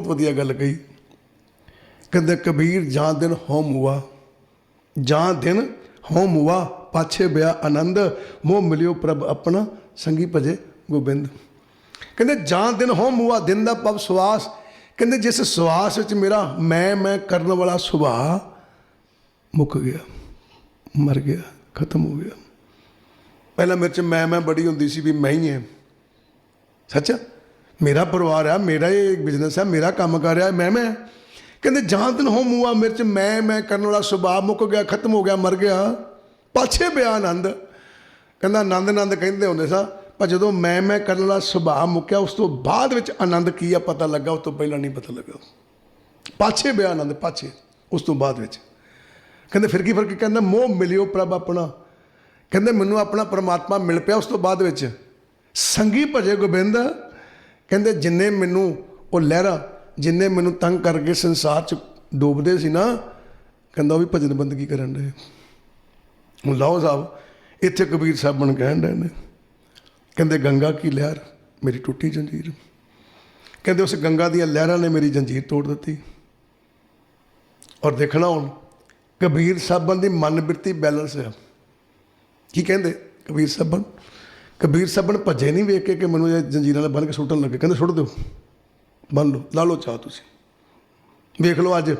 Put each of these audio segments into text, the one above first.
ਬਹੁਤ ਵਧੀਆ ਗੱਲ ਕਹੀ। ਕਹਿੰਦੇ, ਕਬੀਰ, ਜਾਂ ਦਿਨ ਹੋਮ ਹੁਆ ਜਾਂ ਦਿਨ ਹੋਮ ਹੁਆ ਪਾਛੇ ਬਿਆ ਆਨੰਦ, ਮੋਹ ਮਿਲਿਓ ਪ੍ਰਭ ਆਪਣਾ, ਸੰਗੀ ਭਜੇ ਗੋਬਿੰਦ। ਕਹਿੰਦੇ, ਜਾਂ ਦਿਨ ਹੋਮ ਹੁਆ ਦਿਨ ਦਾ ਪਵ ਸਵਾਸ ਕਹਿੰਦੇ, ਜਿਸ ਸਵਾਸ ਵਿੱਚ ਮੇਰਾ ਮੈਂ ਮੈਂ ਕਰਨ ਵਾਲਾ ਸੁਭਾਅ ਮੁੱਕ ਗਿਆ, ਮਰ ਗਿਆ, ਖਤਮ ਹੋ ਗਿਆ। ਪਹਿਲਾਂ ਮੇਰੇ ਚ ਮੈਂ ਮੈਂ ਬੜੀ ਹੁੰਦੀ ਸੀ ਵੀ ਮੈਂ ਹੀ ਹਾਂ ਸੱਚ? ਮੇਰਾ ਪਰਿਵਾਰ ਆ, ਮੇਰਾ ਇਹ ਬਿਜ਼ਨਸ ਆ, ਮੇਰਾ ਕੰਮ ਕਰ ਰਿਹਾ ਮੈਂ ਮੈਂ ਕਹਿੰਦੇ ਜਾਂ ਦਿਨ ਹੋ ਮੂਆ ਮਿਰਚ, ਮੈਂ ਮੈਂ ਕਰਨ ਵਾਲਾ ਸੁਭਾਅ ਮੁੱਕ ਗਿਆ, ਖਤਮ ਹੋ ਗਿਆ, ਮਰ ਗਿਆ। ਪਾਛੇ ਪਿਆ ਆਨੰਦ। ਕਹਿੰਦਾ ਆਨੰਦ ਆਨੰਦ ਕਹਿੰਦੇ ਹੁੰਦੇ ਸਾਂ, ਪਰ ਜਦੋਂ ਮੈਂ ਮੈਂ ਕਰਨ ਵਾਲਾ ਸੁਭਾਅ ਮੁੱਕਿਆ, ਉਸ ਤੋਂ ਬਾਅਦ ਵਿੱਚ ਆਨੰਦ ਕੀ ਆ ਪਤਾ ਲੱਗਾ, ਉਸ ਤੋਂ ਪਹਿਲਾਂ ਨਹੀਂ ਪਤਾ ਲੱਗਾ। ਪਾਛੇ ਪਿਆ ਆਨੰਦ, ਪਾਛੇ, ਉਸ ਤੋਂ ਬਾਅਦ ਵਿੱਚ। ਕਹਿੰਦੇ ਫਿਰ ਕੀ ਫ਼ਰਕ, ਕਹਿੰਦਾ ਮੋਹ ਮਿਲਿਓ ਪ੍ਰਭ ਆਪਣਾ। ਕਹਿੰਦੇ ਮੈਨੂੰ ਆਪਣਾ ਪਰਮਾਤਮਾ ਮਿਲ ਪਿਆ ਉਸ ਤੋਂ ਬਾਅਦ ਵਿੱਚ। ਸੰਗੀ ਭਜੇ ਗੋਬਿੰਦ ਕਹਿੰਦੇ ਜਿੰਨੇ ਮੈਨੂੰ ਉਹ ਲਹਿਰਾ, ਜਿੰਨੇ ਮੈਨੂੰ ਤੰਗ ਕਰਕੇ ਸੰਸਾਰ 'ਚ ਡੋਬਦੇ ਸੀ ਨਾ, ਕਹਿੰਦਾ ਉਹ ਵੀ ਭਜਨ ਬੰਦਗੀ ਕਰਨ ਦੇ ਹੁਣ ਲਾਓ ਸਾਹਿਬ, ਇੱਥੇ ਕਬੀਰ ਸਾਹਿਬ ਬਣ ਕਹਿਣ ਰਹੇ ਨੇ। ਕਹਿੰਦੇ ਗੰਗਾ ਕੀ ਲਹਿਰ, ਮੇਰੀ ਟੁੱਟੀ ਜੰਜੀਰ। ਕਹਿੰਦੇ ਉਸ ਗੰਗਾ ਦੀਆਂ ਲਹਿਰਾਂ ਨੇ ਮੇਰੀ ਜੰਜੀਰ ਤੋੜ ਦਿੱਤੀ। ਔਰ ਦੇਖਣਾ ਹੁਣ, ਕਬੀਰ ਸਾਹਿਬਾਂ ਦੀ ਮਨ ਬਿਰਤੀ ਬੈਲੈਂਸ ਹੈ ਕੀ ਕਹਿੰਦੇ ਕਬੀਰ ਸਾਹਿਬਾਂ? ਕਬੀਰ ਸਾਹਿਬਾਂ ਭੱਜੇ ਨਹੀਂ ਵੇਖ ਕੇ ਕਿ ਮੈਨੂੰ ਇਹ ਜੰਜੀਰਾਂ ਨਾਲ ਬੰਨ ਕੇ ਸੁੱਟਣ ਲੱਗੇ। ਕਹਿੰਦੇ, ਸੁੱਟ ਦਿਓ। ਬੰਨ ਲਓ। ਲਾ ਲਓ ਚਾਹ ਤੁਸੀਂ। ਵੇਖ ਲਓ ਅੱਜ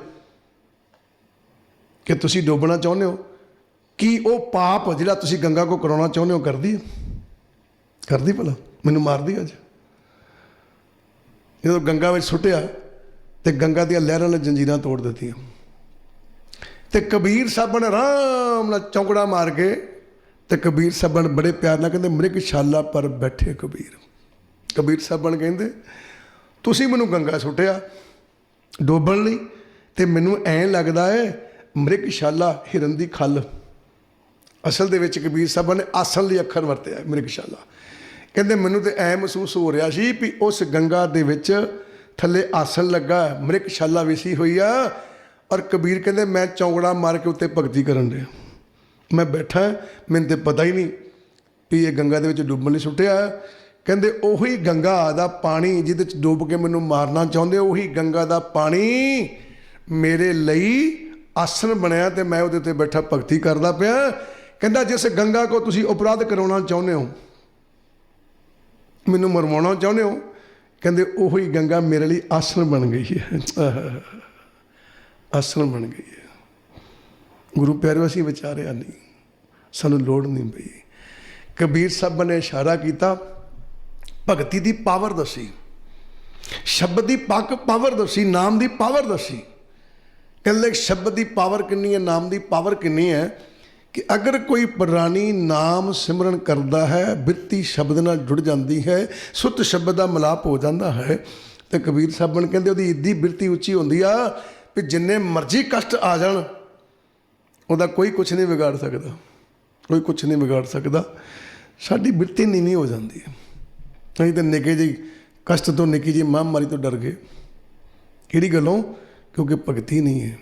ਕਿ ਤੁਸੀਂ ਡੋਬਣਾ ਚਾਹੁੰਦੇ ਹੋ। ਕੀ ਉਹ ਪਾਪ ਜਿਹੜਾ ਤੁਸੀਂ ਗੰਗਾ ਕੋ ਕਰਾਉਣਾ ਚਾਹੁੰਦੇ ਹੋ ਕਰਦੀ ਹੈ? ਕਰਦੀ ਭਲਾ? ਮੈਨੂੰ ਮਾਰਦੀ ਅੱਜ? ਜਦੋਂ ਗੰਗਾ ਵਿੱਚ ਸੁੱਟਿਆ ਤੇ ਗੰਗਾ ਦੀਆਂ ਲਹਿਰਾਂ ਨੇ ਜੰਜੀਰਾਂ ਤੋੜ ਦਿੱਤੀਆਂ। ਤੇ ਕਬੀਰ ਸਾਹਿਬਾਂ ਨੇ ਆਰਾਮ ਨਾਲ ਚੌਂਕੜਾ ਮਾਰ ਕੇ ਤੇ ਕਬੀਰ ਸਾਹਿਬਾਨ ਬੜੇ ਪਿਆਰ ਨਾਲ ਕਹਿੰਦੇ ਮ੍ਰਿਗ ਸ਼ਾਲਾ ਪਰ ਬੈਠੇ ਕਬੀਰ। ਕਬੀਰ ਸਾਹਿਬਾਨ ਕਹਿੰਦੇ, ਤੁਸੀਂ ਮੈਨੂੰ ਗੰਗਾ ਸੁੱਟਿਆ ਡੋਬਣ ਲਈ ਤੇ ਮੈਨੂੰ ਐਂ ਲੱਗਦਾ ਹੈ ਮ੍ਰਿਗ ਸ਼ਾਲਾ ਹਿਰਨ ਦੀ ਖੱਲ। ਅਸਲ ਦੇ ਵਿੱਚ ਕਬੀਰ ਸਾਹਿਬਾਂ ਨੇ ਆਸਣ ਲਈ ਅੱਖਰ ਵਰਤਿਆ ਮ੍ਰਿਗ ਸ਼ਾਲਾ ਕਹਿੰਦੇ, ਮੈਨੂੰ ਤੇ ਐ ਮਹਿਸੂਸ ਹੋ ਰਿਹਾ ਸੀ ਵੀ ਉਸ ਗੰਗਾ ਦੇ ਵਿੱਚ ਥੱਲੇ ਆਸਣ ਲੱਗਾ ਮ੍ਰਿਗ ਸ਼ਾਲਾ ਵਿਸੀ ਹੋਈ ਆ ਔਰ ਕਬੀਰ ਕਹਿੰਦੇ, ਮੈਂ ਚੌਂਗੜਾ ਮਾਰ ਕੇ ਉੱਤੇ ਭਗਤੀ ਕਰਨ ਰਿਹਾ ਮੈਂ ਬੈਠਾ ਮੈਨੂੰ ਤੇ ਪਤਾ ਹੀ ਨਹੀਂ ਵੀ ਇਹ ਗੰਗਾ ਦੇ ਵਿੱਚ ਡੁੱਬਣ ਲਈ ਸੁੱਟਿਆ ਕਹਿੰਦੇ ਉਹੀ ਗੰਗਾ ਦਾ ਪਾਣੀ ਜਿਹਦੇ ਚ ਡੁੱਬ ਕੇ ਮੈਨੂੰ ਮਾਰਨਾ ਚਾਹੁੰਦੇ ਉਹੀ ਗੰਗਾ ਦਾ ਪਾਣੀ ਮੇਰੇ ਲਈ ਆਸਣ ਬਣਿਆ ਤੇ ਮੈਂ ਉਹਦੇ ਉੱਤੇ ਬੈਠਾ ਭਗਤੀ ਕਰਦਾ ਪਿਆ ਕਹਿੰਦਾ ਜਿਸ ਗੰਗਾ ਕੋ ਤੁਸੀਂ ਅਪਰਾਧ ਕਰਾਉਣਾ ਚਾਹੁੰਦੇ ਹੋ ਮੈਨੂੰ ਮਰਵਾਉਣਾ ਚਾਹੁੰਦੇ ਹੋ ਕਹਿੰਦੇ ਉਹੀ ਗੰਗਾ ਮੇਰੇ ਲਈ ਆਸਣ ਬਣ ਗਈ ਹੈ ਆਸਣ ਬਣ ਗਈ ਹੈ ਗੁਰੂ ਪਿਆਰਿਓ, ਅਸੀਂ ਵਿਚਾਰਿਆ ਨਹੀਂ। ਸਾਨੂੰ ਲੋੜ ਨਹੀਂ ਪਈ। ਕਬੀਰ ਸਾਹਿਬ ਨੇ ਇਸ਼ਾਰਾ ਕੀਤਾ, ਭਗਤੀ ਦੀ ਪਾਵਰ ਦੱਸੀ। ਸ਼ਬਦ ਦੀ ਪੱਕ ਪਾਵਰ ਦੱਸੀ, ਨਾਮ ਦੀ ਪਾਵਰ ਦੱਸੀ। ਕਹਿੰਦੇ ਸ਼ਬਦ ਦੀ ਪਾਵਰ ਕਿੰਨੀ ਹੈ, ਨਾਮ ਦੀ ਪਾਵਰ ਕਿੰਨੀ ਹੈ ਕਿ ਅਗਰ ਕੋਈ ਪ੍ਰਾਣੀ ਨਾਮ ਸਿਮਰਨ ਕਰਦਾ ਹੈ, ਬਿਰਤੀ ਸ਼ਬਦ ਨਾਲ ਜੁੜ ਜਾਂਦੀ ਹੈ, ਸੁੱਤ ਸ਼ਬਦ ਦਾ ਮਲਾਪ ਹੋ ਜਾਂਦਾ ਹੈ, ਤੇ ਕਬੀਰ ਸਾਹਿਬਨ ਕਹਿੰਦੇ ਉਹਦੀ ਇੱਦੀ ਬਿਰਤੀ ਉੱਚੀ ਹੁੰਦੀ ਆ ਵੀ ਜਿੰਨੇ ਮਰਜ਼ੀ ਕਸ਼ਟ ਆ ਜਾਣ। ਉਹਦਾ ਕੋਈ ਕੁਝ ਨਹੀਂ ਵਿਗਾੜ ਸਕਦਾ, ਕੋਈ ਕੁਝ ਨਹੀਂ ਵਿਗਾੜ ਸਕਦਾ। ਸਾਡੀ ਬਿਰਤੀ ਨੀਵੀਂ ਹੋ ਜਾਂਦੀ ਹੈ। ਨਹੀਂ ਤਾਂ ਨਿੱਕੇ ਜਿਹੀ ਕਸ਼ਟ ਤੋਂ ਨਿੱਕੀ ਜਿਹੀ ਮਹਾਂਮਾਰੀ ਤੋਂ ਡਰ ਗਏ। ਕਿਹੜੀ ਗੱਲੋਂ? ਕਿਉਂਕਿ ਭਗਤੀ ਨਹੀਂ ਹੈ।